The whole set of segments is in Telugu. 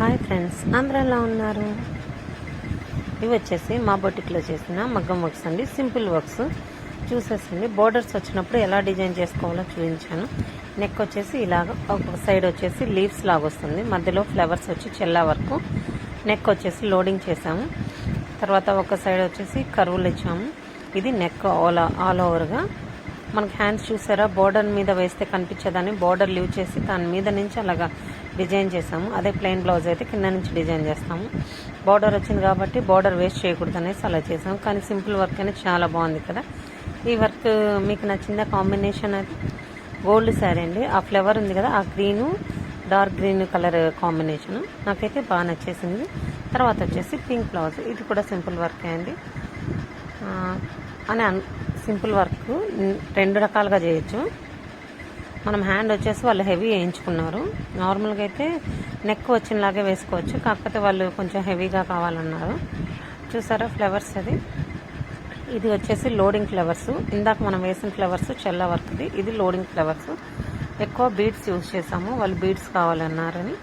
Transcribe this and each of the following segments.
హాయ్ ఫ్రెండ్స్ అందరూ ఎలా ఉన్నారు? ఇవి వచ్చేసి మా బొటిక్లో చేసిన మగ్గం వర్క్స్ అండి. Simple works చూసేసండి. బోర్డర్స్ వచ్చినప్పుడు ఎలా డిజైన్ చేసుకోవాలో చూపించాను. నెక్ వచ్చేసి ఇలాగ ఒక సైడ్ వచ్చేసి లీవ్స్ లాగా వస్తుంది. మధ్యలో ఫ్లవర్స్ వచ్చి చెల్లా వరకు నెక్ వచ్చేసి లోడింగ్ చేసాము తర్వాత ఒక సైడ్ వచ్చేసి కరువులు ఇచ్చాము. ఇది నెక్ ఆల్ ఆల్ ఓవర్గా మనకి హ్యాండ్స్ చూసారా? బోర్డర్ మీద వేస్తే కనిపించదని బోర్డర్ లీవ్ చేసి దాని మీద నుంచి అలాగా డిజైన్ చేసాము అదే ప్లెయిన్ బ్లౌజ్ అయితే కింద నుంచి డిజైన్ చేస్తాము. బార్డర్ వచ్చింది కాబట్టి బార్డర్ వేస్ట్ చేయకూడదు అనేసి అలా చేసాము కానీ సింపుల్ వర్క్ అనేది చాలా బాగుంది కదా. ఈ వర్క్ మీకు నచ్చిన కాంబినేషన్ అది? గోల్డ్ శారీ అండి. ఆ ఫ్లవర్ ఉంది కదా ఆ green dark green colour combination. నాకైతే బాగా నచ్చేసింది. తర్వాత వచ్చేసి పింక్ బ్లౌజ్. ఇది కూడా సింపుల్ వర్కే అండి. అని అన్ సింపుల్ వర్క్ రెండు రకాలుగా చేయొచ్చు. మనం హ్యాండ్ వచ్చేసి వాళ్ళు హెవీ వేయించుకున్నారు. నార్మల్గా అయితే నెక్ వచ్చినలాగే వేసుకోవచ్చు. కాకపోతే వాళ్ళు కొంచెం హెవీగా కావాలన్నారు. చూసారా ఫ్లవర్స్ అది? ఇది వచ్చేసి లోడింగ్ ఫ్లవర్స్ ఇందాక మనం వేసిన ఫ్లవర్స్ చెల్ల వర్క్ది. ఇది లోడింగ్ ఫ్లవర్స్ ఎక్కువ బీడ్స్ యూజ్ చేసాము వాళ్ళు బీడ్స్ కావాలన్నారని.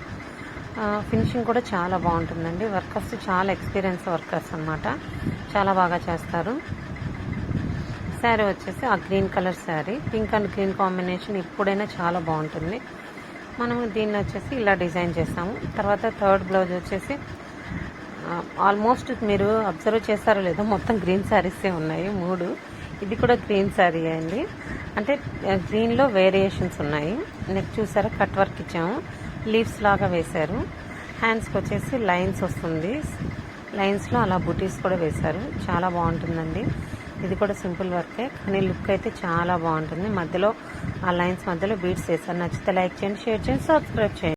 ఫినిషింగ్ కూడా చాలా బాగుంటుందండి. వర్కర్స్ చాలా ఎక్స్పీరియన్స్ వర్కర్స్ అన్నమాట. చాలా బాగా చేస్తారు. శారీ వచ్చేసి ఆ green colour sari pink and green combination ఇప్పుడైనా చాలా బాగుంటుంది. మనం దీన్ని వచ్చేసి ఇలా డిజైన్ చేసాము తర్వాత థర్డ్ బ్లౌజ్ వచ్చేసి ఆల్మోస్ట్ మీరు అబ్జర్వ్ చేస్తారో లేదో మొత్తం గ్రీన్ శారీసే ఉన్నాయి మూడు. ఇది కూడా గ్రీన్ శారీ అండి. అంటే గ్రీన్లో వేరియేషన్స్ ఉన్నాయి. నెక్ చూసారా? కట్ వర్క్ ఇచ్చాము. లీవ్స్ లాగా వేశారు. హ్యాండ్స్కి వచ్చేసి లైన్స్ వస్తుంది. లైన్స్లో అలా బుటీస్ కూడా వేశారు. చాలా బాగుంటుందండి. ఇది కూడా సింపుల్ వర్కే కానీ లుక్ అయితే చాలా బాగుంటుంది. మధ్యలో ఆ లైన్స్ మధ్యలో బీట్స్ వేశారు. నచ్చితే లైక్ చేయండి షేర్ చేయండి సబ్స్క్రైబ్ చేయండి.